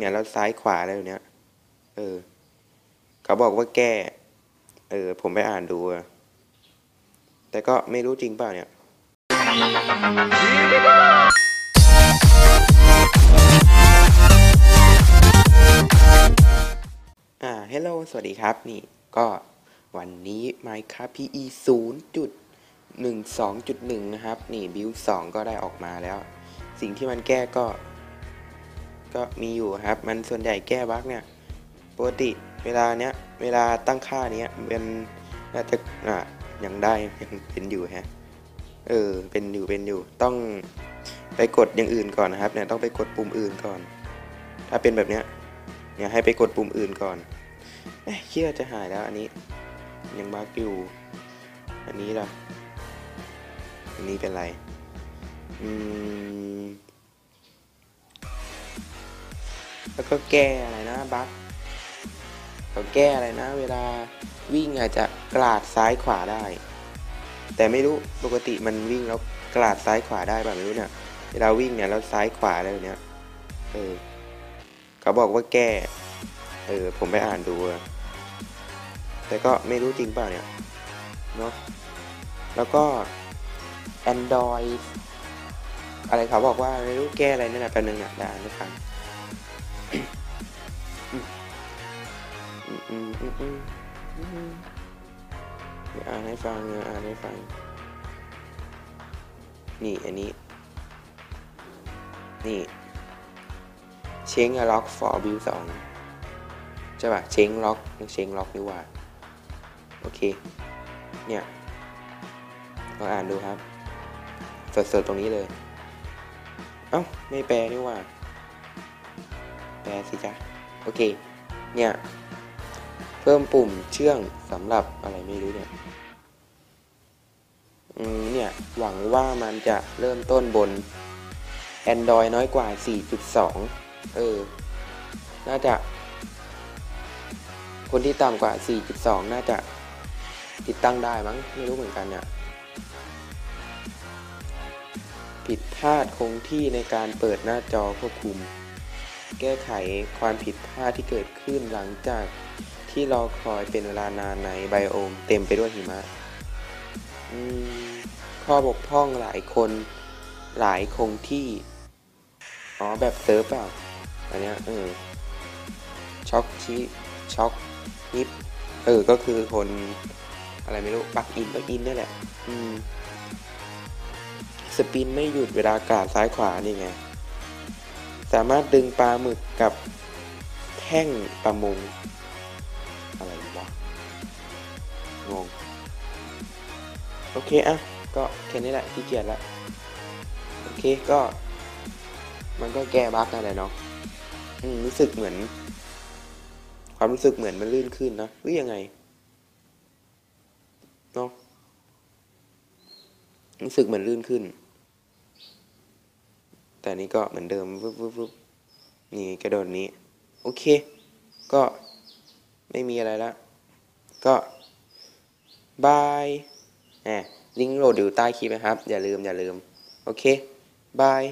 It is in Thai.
เนี่ยแล้วซ้ายขวาอะไรแบบเนี้ย เออ เขาบอกว่าแก้ เออ ผมไปอ่านดูอะแต่ก็ไม่รู้จริงเปล่าเนี่ยอ่าเฮลโลสวัสดีครับ นี่ก็วันนี้ Minecraft PE 0.12.1 นะครับ นี่บิล2ก็ได้ออกมาแล้ว สิ่งที่มันแก้ก็ ก็มีอยู่ครับ มันส่วนใหญ่แก้บั๊กเนี่ยปกติเวลาเนี้ยเวลาตั้งค่าเนี้ยเป็นน่าจะอ่ายังได้ยังเป็นอยู่ฮะเออเป็นอยู่เป็นอยู่ต้องไปกดอย่างอื่นก่อนนะครับเนี่ยต้องไปกดปุ่มอื่นก่อน ถ้าเป็นแบบเนี้ยเนี่ยให้ไปกดปุ่มอื่นก่อนเอ๊ะเชื่อจะหายแล้วอันนี้ ยังบั๊กอยู่ อันนี้ล่ะอันนี้เป็นไรอืม แล้วก็แก้อะไรนะบั๊กเขาแก้อะไรนะ เวลาวิ่งอาจจะกลาดซ้ายขวาได้ แต่ไม่รู้ปกติมันวิ่งแล้วกลาดซ้ายขวาได้ป่ะไม่รู้เนี่ยเวลาวิ่งเนี่ยแล้วซ้ายขวาอะไรแบบเนี้ยเออเขาบอกว่าแก้เออผมไปอ่านดูแต่ก็ไม่รู้จริงเปล่าเนี่ยเนาะแล้วก็ Android อะไรเขาบอกว่าไม่รู้แก้อะไรนั่นแหละแป๊บนึงอะเดี๋ยวอ่านให้ฟัง เดี๋ยวอ่านให้ฟังเดี๋ยอ่านให้ฟัง นี่อันนี้ นี่เชงล็อกฟอร์บิวสองใช่ป่ะเชงล็อกเชงล็อกนี่ว่า โอเค เนี่ยลองอ่านดูครับ สดๆตรงนี้เลย เอ้า ไม่แปลนี่ว่า แปลสิจ๊ะ โอเค เนี่ย เพิ่มปุ่มเชื่องสำหรับอะไรไม่รู้เนี่ยเนี่ย หวังว่ามันจะเริ่มต้นบน Android น้อยกว่า 4.2 เออ น่าจะ คนที่ต่ำกว่า 4.2 น่าจะติดตั้งได้มั้ง ไม่รู้เหมือนกันเนี่ย ผิดพลาดคงที่ในการเปิดหน้าจอควบคุม แก้ไขความผิดพลาดที่เกิดขึ้นหลังจาก ที่รอคอยเป็นเวลานานในไบโอมเต็มไปด้วยหิมะข้อบกพร่องหลายคนหลายคงที่ อ๋อ แบบเซิร์ฟเปล่า อันเนี้ยเออช็อกชีช็อกนิปเออ ก็คือคน อะไรไม่รู้ ปักอินปักอินนี่แหละ อืม สปินไม่หยุดเวลากาดซ้ายขวานี่ไง สามารถดึงปลาหมึกกับแท่งประมง โอเคอะก็แค่นี้แหละที่เกียจละโอเคก็ มันก็แก้บั๊กอะไรเนาะอืมรู้สึกเหมือน ความรู้สึกเหมือนมันลื่นขึ้นนะหรือยังไงเนาะรู้สึกเหมือนลื่นขึ้น แต่นี้ก็เหมือนเดิมวึบวึบวึบนี่กระโดดนี้ โอเค ก็ไม่มีอะไรละก็บาย แหมลิงก์โหลดอยู่ใต้คลิปนะครับ อย่าลืมอย่าลืม โอเค บาย